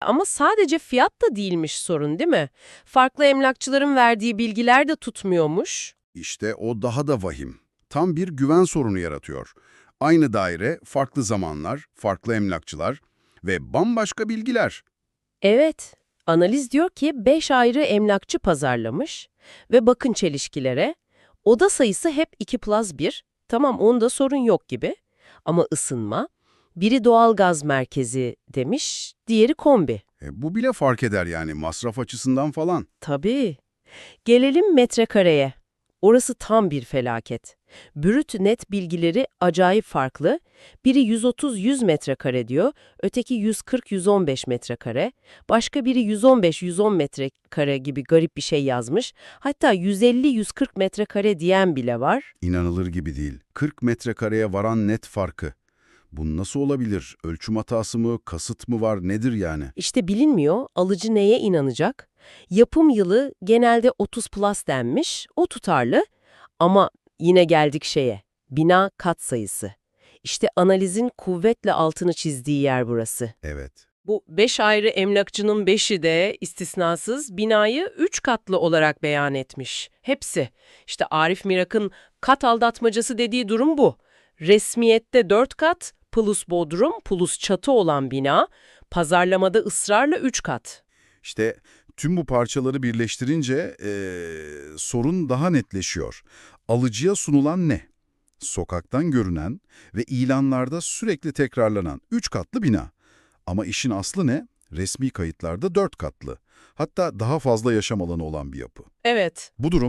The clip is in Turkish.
Ama sadece fiyat da değilmiş sorun değil mi? Farklı emlakçıların verdiği bilgiler de tutmuyormuş. İşte o daha da vahim. Tam bir güven sorunu yaratıyor. Aynı daire, farklı zamanlar, farklı emlakçılar ve bambaşka bilgiler. Evet, analiz diyor ki 5 ayrı emlakçı pazarlamış ve bakın çelişkilere. Oda sayısı hep 2 plus 1. Tamam onda sorun yok gibi. Ama ısınma, biri doğalgaz merkezi demiş, diğeri kombi. E, bu bile fark eder yani masraf açısından falan. Tabii. Gelelim metrekareye. Orası tam bir felaket. Brüt net bilgileri acayip farklı. Biri 130-100 metrekare diyor, öteki 140-115 metrekare. Başka biri 115-110 metrekare gibi garip bir şey yazmış. Hatta 150-140 metrekare diyen bile var. İnanılır gibi değil. 40 metrekareye varan net farkı. Bu nasıl olabilir? Ölçüm hatası mı, kasıt mı var, nedir yani? İşte bilinmiyor, alıcı neye inanacak? Yapım yılı genelde 30 plus denmiş, o tutarlı. Ama yine geldik şeye, bina kat sayısı. İşte analizin kuvvetle altını çizdiği yer burası. Evet. Bu 5 ayrı emlakçının 5'i de istisnasız binayı 3 katlı olarak beyan etmiş. Hepsi. İşte Arif Mirak'ın kat aldatmacası dediği durum bu. Resmiyette 4 kat, plus bodrum, plus çatı olan bina, pazarlamada ısrarla 3 kat. İşte tüm bu parçaları birleştirince eee, sorun daha netleşiyor. Alıcıya sunulan ne? Sokaktan görünen ve ilanlarda sürekli tekrarlanan 3 katlı bina. Ama işin aslı ne? Resmi kayıtlarda 4 katlı. Hatta daha fazla yaşam alanı olan bir yapı. Evet. Bu durum